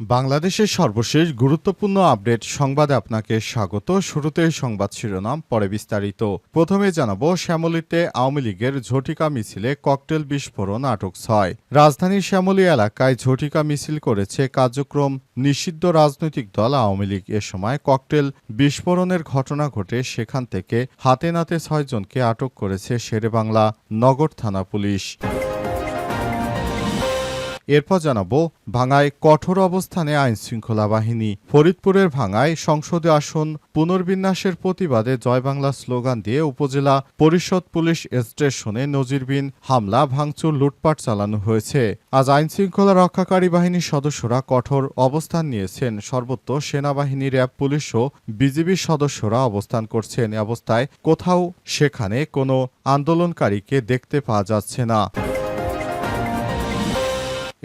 বাংলাদেশের সর্বশেষ গুরুত্বপূর্ণ আপডেট সংবাদে আপনাকে স্বাগত। শুরুতেই সংবাদ শিরোনাম, পরে বিস্তারিত। প্রথমে জানাব, শ্যামলীতে আওয়ামী লীগের ঝটিকা মিছিলে ককটেল বিস্ফোরণ আটক ছয়। রাজধানীর শ্যামলী এলাকায় ঝটিকা মিছিল করেছে কার্যক্রম নিষিদ্ধ রাজনৈতিক দল আওয়ামী লীগ। এ সময় ককটেল বিস্ফোরণের ঘটনা ঘটে সেখান থেকে হাতে নাতে ছয়জনকে আটক করেছে শেরেবাংলা নগর থানা পুলিশ। এরপর জানাব, ভাঙায় কঠোর অবস্থানে আইন শৃঙ্খলা বাহিনী। ফরিদপুরের ভাঙায় সংসদে আসন পুনর্বিন্যাসের প্রতিবাদে জয় বাংলা স্লোগান দিয়ে উপজেলা পরিষদ পুলিশ স্টেশনে নজিরবিন হামলা, ভাঙচুর, লুটপাট চালানো হয়েছে। আজ আইন শৃঙ্খলা রক্ষাকারী বাহিনীর সদস্যরা কঠোর অবস্থান নিয়েছেন। সর্বত্র সেনাবাহিনী র্যাব, পুলিশ ও বিজিবির সদস্যরা অবস্থান করছেন। অবস্থায় কোথাও সেখানে কোনো আন্দোলনকারীকে দেখতে পাওয়া যাচ্ছে না।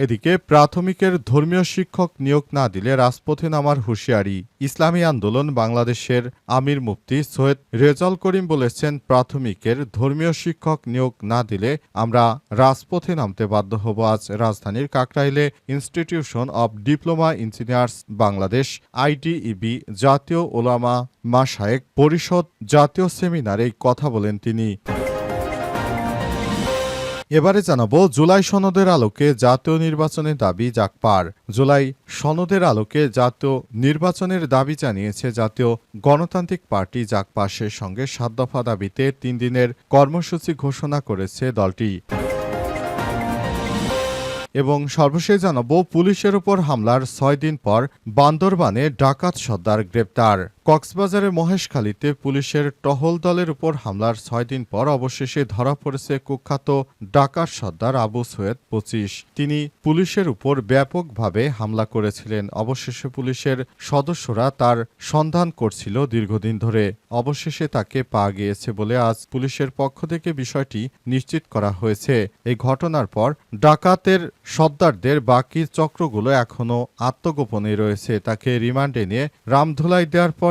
এদিকে প্রাথমিকের ধর্মীয় শিক্ষক নিয়োগ না দিলে রাজপথে নামার হুঁশিয়ারি। ইসলামী আন্দোলন বাংলাদেশের আমির মুফতি সৈয়দ রেজাল করিম বলেছেন, প্রাথমিকের ধর্মীয় শিক্ষক নিয়োগ না দিলে আমরা রাজপথে নামতে বাধ্য হব। আজ রাজধানীর কাকরাইলে institution of diploma engineers Bangladesh, IDEB জাতীয় ওলামা মাসায়েক পরিষদ জাতীয় সেমিনারে কথা বলেন তিনি। এবারে জানাব, জুলাই সনদের আলোকে জাতীয় নির্বাচনের দাবি জাকপার। জুলাই সনদের আলোকে জাতীয় নির্বাচনের দাবি জানিয়েছে জাতীয় গণতান্ত্রিক পার্টি জাকপাসের সঙ্গে সাত দফা দাবিতে তিন দিনের কর্মসূচি ঘোষণা করেছে দলটি। এবং সর্বশেষ জানাব, পুলিশের উপর হামলার ছয় দিন পর বান্দরবানে ডাকাত সর্দার গ্রেপ্তার। কক্সবাজারের মহেশখালীতে পুলিশের টহল দলের উপর হামলার ছয় দিন পর অবশেষে ধরা পড়েছে কুখ্যাত ডাকাত সর্দার আবু সৈয়দ পঁচিশ। তিনি পুলিশের উপর ব্যাপকভাবে হামলা করেছিলেন। অবশেষে পুলিশের সদস্যরা তার সন্ধান করছিল দীর্ঘদিন ধরে। অবশেষে তাকে পাওয়া গিয়েছে বলে আজ পুলিশের পক্ষ থেকে বিষয়টি নিশ্চিত করা হয়েছে। এই ঘটনার পর ডাকাতের সর্দারদের বাকি চক্রগুলো এখনও আত্মগোপনে রয়েছে। তাকে রিমান্ডে নিয়ে রামধুলাই দেওয়ার পর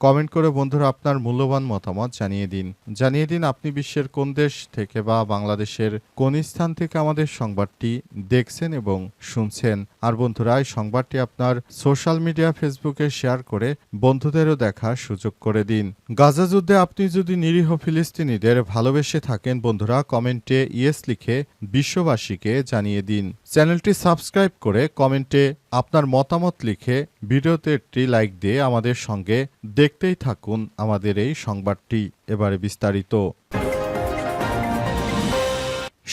কমেন্ট করে বন্ধুরা আপনার মূল্যবান মতামত জানিয়ে দিন। জানিয়ে দিন আপনি বিশ্বের কোন দেশ থেকে বা বাংলাদেশের কোন স্থান থেকে আমাদের সংবাদটি দেখছেন এবং শুনছেন। আর বন্ধুরা, এই সংবাদটি আপনার সোশ্যাল মিডিয়া ফেসবুকে শেয়ার করে বন্ধুদেরও দেখার সুযোগ করে দিন। গাজা যুদ্ধে আপনি যদি নিরীহ ফিলিস্তিনিদের ভালোবেসে থাকেন, বন্ধুরা, কমেন্টে ইয়েস লিখে বিশ্ববাসীকে জানিয়ে দিন। চ্যানেলটি সাবস্ক্রাইব করে কমেন্টে আপনার মতামত লিখে ভিডিওতে একটি লাইক দিয়ে আমাদের সঙ্গে দেখতেই থাকুন আমাদের এই সংবাদটি এবারে বিস্তারিত।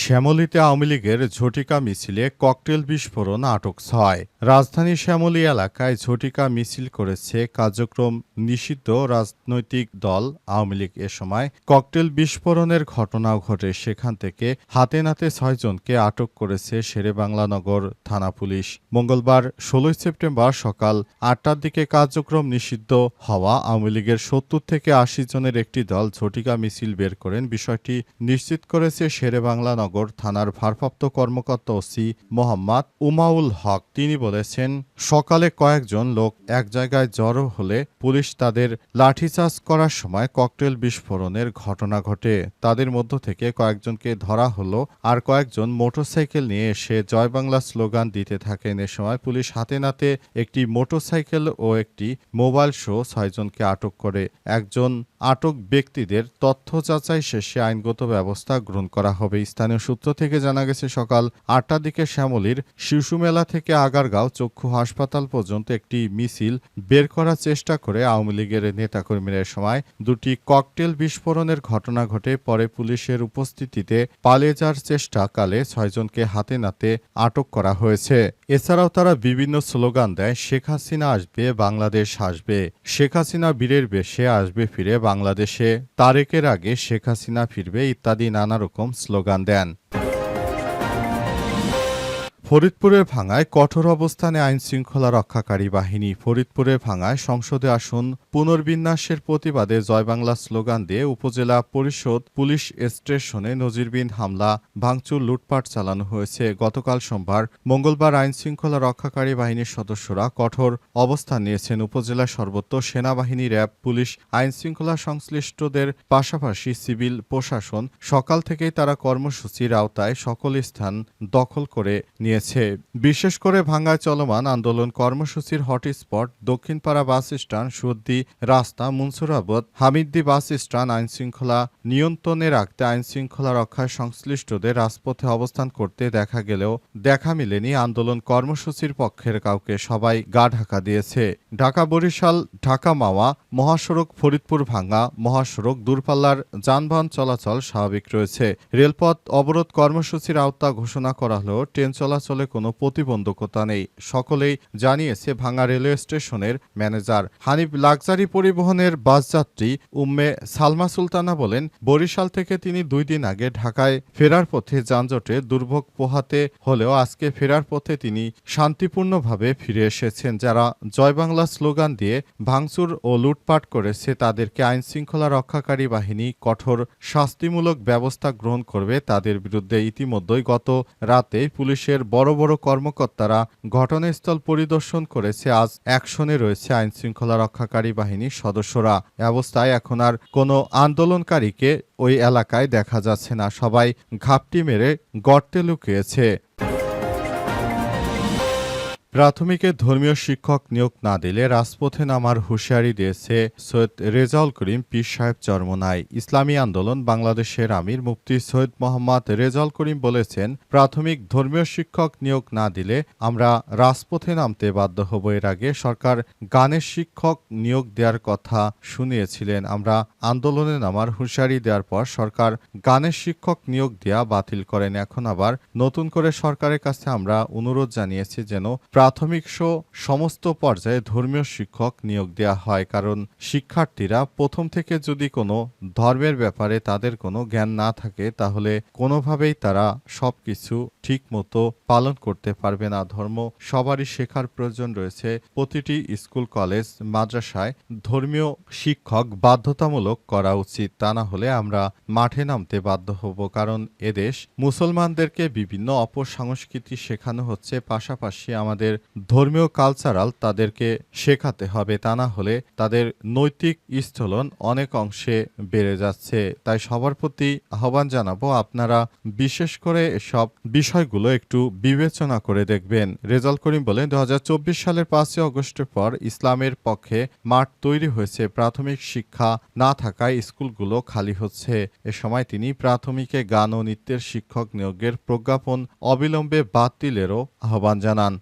শ্যামলীতে আওয়ামী লীগের ঝটিকা মিছিলে ককটেল বিস্ফোরণ আটক ছয়। রাজধানী শ্যামলী এলাকায় ঝটিকা মিছিল করেছে কার্যক্রম নিষিদ্ধ রাজনৈতিক দল। আওয়ামী লীগ এ সময় ককটেল বিস্ফোরণের ঘটনাও ঘটে। সেখান থেকে হাতে নাতে ছয়জনকে আটক করেছে শেরেবাংলা নগর থানা পুলিশ। মঙ্গলবার ষোলোই সেপ্টেম্বর সকাল আটটার দিকে কার্যক্রম নিষিদ্ধ হওয়া আওয়ামী লীগের সত্তর থেকে আশি জনের একটি দল ঝটিকা মিছিল বের করেন। বিষয়টি নিশ্চিত করেছে শেরেবাংলা নগর থানার ভারপ্রাপ্ত কর্মকর্তা ওসি মোহাম্মদ উমাউল হক। তিনি বলেছেন, সকালে কয়েকজন লোক এক জায়গায় জড়ো হলে পুলিশ তাদের লাঠিচার্জ করার সময় ককটেল বিস্ফোরণের ঘটনা ঘটে। তাদের মধ্য থেকে কয়েকজনকে ধরা হলো আর কয়েকজন মোটরসাইকেল নিয়ে এসে জয় বাংলা স্লোগান দিতে থাকেন। এ সময় পুলিশ হাতে নাতে একটি মোটরসাইকেল ও একটি মোবাইল শো ছয়জনকে আটক করে। একজন আটক ব্যক্তিদের তথ্য যাচাই শেষে আইনগত ব্যবস্থা গ্রহণ করা হবে। স্থানীয় সূত্র থেকে জানা গেছে, সকাল আটটার দিকে শ্যামলীর শিশু মেলা থেকে আগারগাঁও চক্ষু হাসপাতাল পর্যন্ত একটি মিছিল বের করার চেষ্টা করে আওয়ামী লীগের নেতাকর্মীরা। সময় দুটি ককটেল বিস্ফোরণের ঘটনা ঘটে। পরে পুলিশের উপস্থিতিতে পালিয়ে যাওয়ার চেষ্টাকালে ছয়জনকে হাতে নাতে আটক করা হয়েছে। এছাড়াও তারা বিভিন্ন স্লোগান দেয়, শেখ হাসিনা আসবে, বাংলাদেশ আসবে। শেখ হাসিনা বীরের বেশে আসবে, ফিরে বাংলাদেশে তারেকের আগে শেখ হাসিনা ফিরবে ইত্যাদি নানা রকম স্লোগান দেন। ফরিদপুরের ভাঙায় কঠোর অবস্থানে আইন শৃঙ্খলা রক্ষাকারী বাহিনী ফরিদপুরের ভাঙায় সংসদে আসন পুনর্বিন্যাসের প্রতিবাদে জয় বাংলা স্লোগান দিয়ে উপজেলা পরিষদ পুলিশ স্টেশনে নজিরবিন হামলা, ভাঙচুর, লুটপাট চালানো হয়েছে। গতকাল সোমবার মঙ্গলবার আইন শৃঙ্খলা রক্ষাকারী বাহিনীর সদস্যরা কঠোর অবস্থান নিয়েছেন। উপজেলা সর্বত্র সেনাবাহিনী, র্যাব, পুলিশ আইন শৃঙ্খলা সংশ্লিষ্টদের পাশাপাশি সিভিল প্রশাসন সকাল থেকেই তারা কর্মসূচির আওতায় সকল স্থান দখল করে নিয়েছে বিশেষ করে ভাঙ্গায় চলমান আন্দোলন কর্মসূচির hotspot Dakshinpara bus stand Suddi রাস্তা মুন্সুরাবাদ হামিদ্দি বাস স্ট্যান্ড আইন শৃঙ্খলা নিয়ন্ত্রণে রাখতে আইন শৃঙ্খলা রক্ষায় সংশ্লিষ্টদের রাজপথে অবস্থান করতে দেখা গেলেও দেখা মেলেনি আন্দোলন কর্মসূচির পক্ষের কাউকে। সবাই গা ঢাকা দিয়েছে। ঢাকা বরিশাল, ঢাকা মাওয়া, মহাসড়ক ফরিদপুর ভাঙ্গা মহাসড়ক দূরপাল্লার যানবাহন চলাচল স্বাভাবিক রয়েছে। রেলপথ অবরোধ কর্মসূচির আওতা ঘোষণা করা হলেও ট্রেন চলাচলে কোনো প্রতিবন্ধকতা নেই। সকলেই জানিয়েছে ভাঙ্গা রেলওয়ে স্টেশনের ম্যানেজার। হানিফ লাক্সারি পরিবহনের বাসযাত্রী উম্মে সালমা সুলতানা বলেন, বরিশাল থেকে তিনি দুই দিন আগে ঢাকায় ফেরার পথে যানজটে দুর্ভোগ পোহাতে হলেও আজকে ফেরার পথে তিনি শান্তিপূর্ণভাবে ফিরে এসেছেন। যারা জয় বাংলা স্লোগান দিয়ে ভাঙচুর ও লুটপাট করেছে, তাদেরকে আইন শৃঙ্খলা রক্ষাকারী বাহিনী কঠোর শাস্তিমূলক ব্যবস্থা গ্রহণ করবে। তাদের বিরুদ্ধে ইতিমধ্যেই গত রাতে পুলিশের বড় বড় কর্মকর্তারা ঘটনাস্থল পরিদর্শন করেছে আজ অ্যাকশনে রয়েছে আইন শৃঙ্খলা রক্ষাকারী বাহিনীর সদস্যরা। অবস্থায় এখন আর কোনো আন্দোলনকারীকে ওই এলাকায় দেখা যাচ্ছে না। সবাই ঘাপটি মেরে গর্তে লুকিয়েছে। প্রাথমিকে ধর্মীয় শিক্ষক নিয়োগ না দিলে রাজপথে নামার হুঁশিয়ারি দিয়েছে সৈয়দ রেজাউল করিম পীর সাহেব চরমনাই। ইসলামী আন্দোলন বাংলাদেশের আমির মুফতি সৈয়দ মোহাম্মদ রেজাউল করিম বলেছেন, প্রাথমিক ধর্মীয় শিক্ষক নিয়োগ না দিলে আমরা রাজপথে নামতে বাধ্য হব। এর আগে সরকার গানের শিক্ষক নিয়োগ দেওয়ার কথা শুনিয়েছিলেন। আমরা আন্দোলনে নামার হুঁশিয়ারি দেওয়ার পর সরকার গানের শিক্ষক নিয়োগ দেয়া বাতিল করেন। এখন আবার নতুন করে সরকারের কাছে আমরা অনুরোধ জানিয়েছি যেন প্রাথমিক সহ সমস্ত পর্যায়ে ধর্মীয় শিক্ষক নিয়োগ দেওয়া হয়, কারণ শিক্ষার্থীরা প্রথম থেকে যদি কোনো ধর্মের ব্যাপারে তাদের কোনো জ্ঞান না থাকে, তাহলে কোনোভাবেই তারা সবকিছু ঠিক মতো পালন করতে পারবে না। ধর্ম সবারই শেখার প্রয়োজন রয়েছে। প্রতিটি স্কুল, কলেজ, মাদ্রাসায় ধর্মীয় শিক্ষক বাধ্যতামূলক করা উচিত। তা না হলে আমরা মাঠে নামতে বাধ্য হব, কারণ এদেশ মুসলমানদেরকে বিভিন্ন অপসংস্কৃতি শেখানো হচ্ছে। পাশাপাশি আমাদের ধর্মীয় কালচারাল তাদেরকে শেখাতে হবে, তা না হলে তাদের নৈতিক স্থলন অনেক অংশে বেড়ে যাচ্ছে। তাই সবার প্রতি আহ্বান জানাব, আপনারা বিশেষ করে সব বিষয়গুলো একটু বিবেচনা করে দেখবেন। রেজাল্ট করিম বলেন দু সালের পাঁচই অগস্টের পর ইসলামের পক্ষে মাঠ তৈরি হয়েছে, প্রাথমিক শিক্ষা না থাকায় স্কুলগুলো খালি হচ্ছে। এ সময় তিনি প্রাথমিকে গান ও নৃত্যের শিক্ষক নিয়োগের প্রজ্ঞাপন অবিলম্বে বাতিলেরও আহ্বান জানান।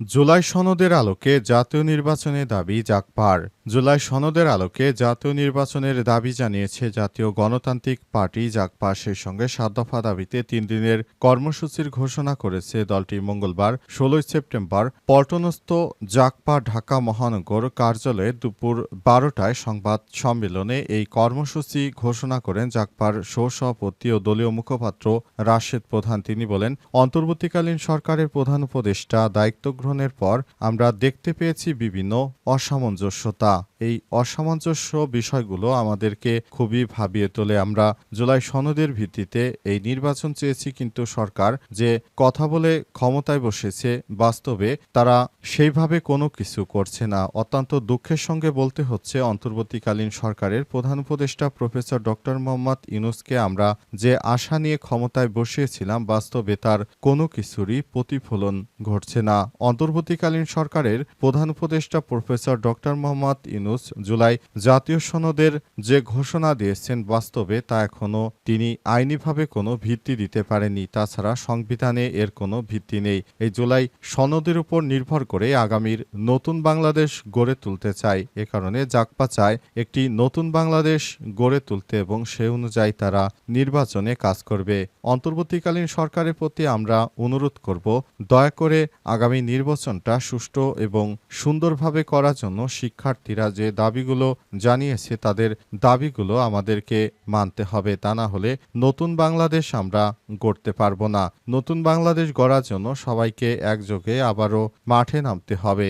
জুলাই সনদের আলোকে জাতীয় নির্বাচনে দাবি জাকপার। জুলাই সনদের আলোকে জাতীয় নির্বাচনের দাবি জানিয়েছে জাতীয় গণতান্ত্রিক পার্টি জাকপা সেই সঙ্গে সাত দফা দাবিতে তিন দিনের কর্মসূচির ঘোষণা করেছে দলটি মঙ্গলবার, ষোলোই সেপ্টেম্বর, পল্টনস্থ জাকপা ঢাকা মহানগর কার্যালয়ে দুপুর বারোটায় সংবাদ সম্মেলনে এই কর্মসূচি ঘোষণা করেন জাকপার। সহসভাপতি ও দলীয় মুখপাত্র রাশেদ প্রধান। তিনি বলেন, অন্তর্বর্তীকালীন সরকারের প্রধান উপদেষ্টা দায়িত্ব গ্রহণের পর আমরা দেখতে পেয়েছি বিভিন্ন অসামঞ্জস্যতা। এই অসামঞ্জস্য বিষয়গুলো আমাদেরকে খুবই ভাবিয়ে তোলে। আমরা জুলাই সনদের ভিত্তিতে এই নির্বাচন চেয়েছি কিন্তু সরকার যে কথা বলে ক্ষমতায় বসেছে, বাস্তবে তারা সেইভাবে কোনো কিছু করছে না। অত্যন্ত দুঃখের সঙ্গে বলতে হচ্ছে, অন্তর্বর্তীকালীন সরকারের প্রধান উপদেষ্টা প্রফেসর ডক্টর মোহাম্মদ ইউনুসকে আমরা যে আশা নিয়ে ক্ষমতায় বসিয়েছিলাম, বাস্তবে তার কোনো কিছুরই প্রতিফলন ঘটছে না। অন্তর্বর্তীকালীন সরকারের প্রধান উপদেষ্টা professor doctor Mohammad Yunus July জাতীয় সনদের যে ঘোষণা দিয়েছেন বাস্তবে তা এখনও তিনি আইনিভাবে কোনো ভিত্তি দিতে পারেনি তাছাড়া সংবিধানে এর কোনো ভিত্তি নেই। এই জুলাই সনদের উপর নির্ভর করে আগামীর নতুন বাংলাদেশ গড়ে তুলতে চায়। এ কারণে জাকপা চায় একটি নতুন বাংলাদেশ গড়ে তুলতে এবং সে অনুযায়ী তারা নির্বাচনে কাজ করবে। অন্তর্বর্তীকালীন সরকারের প্রতি আমরা অনুরোধ করব, দয়া করে আগামী নির্বাচন নির্বাচনটা সুষ্ঠু এবং সুন্দরভাবে করার জন্য শিক্ষার্থীরা যে দাবিগুলো জানিয়েছে তাদের দাবিগুলো আমাদেরকে মানতে হবে, তা না হলে নতুন বাংলাদেশ আমরা গড়তে পারব না। নতুন বাংলাদেশ গড়ার জন্য সবাইকে একযোগে আবারও মাঠে নামতে হবে।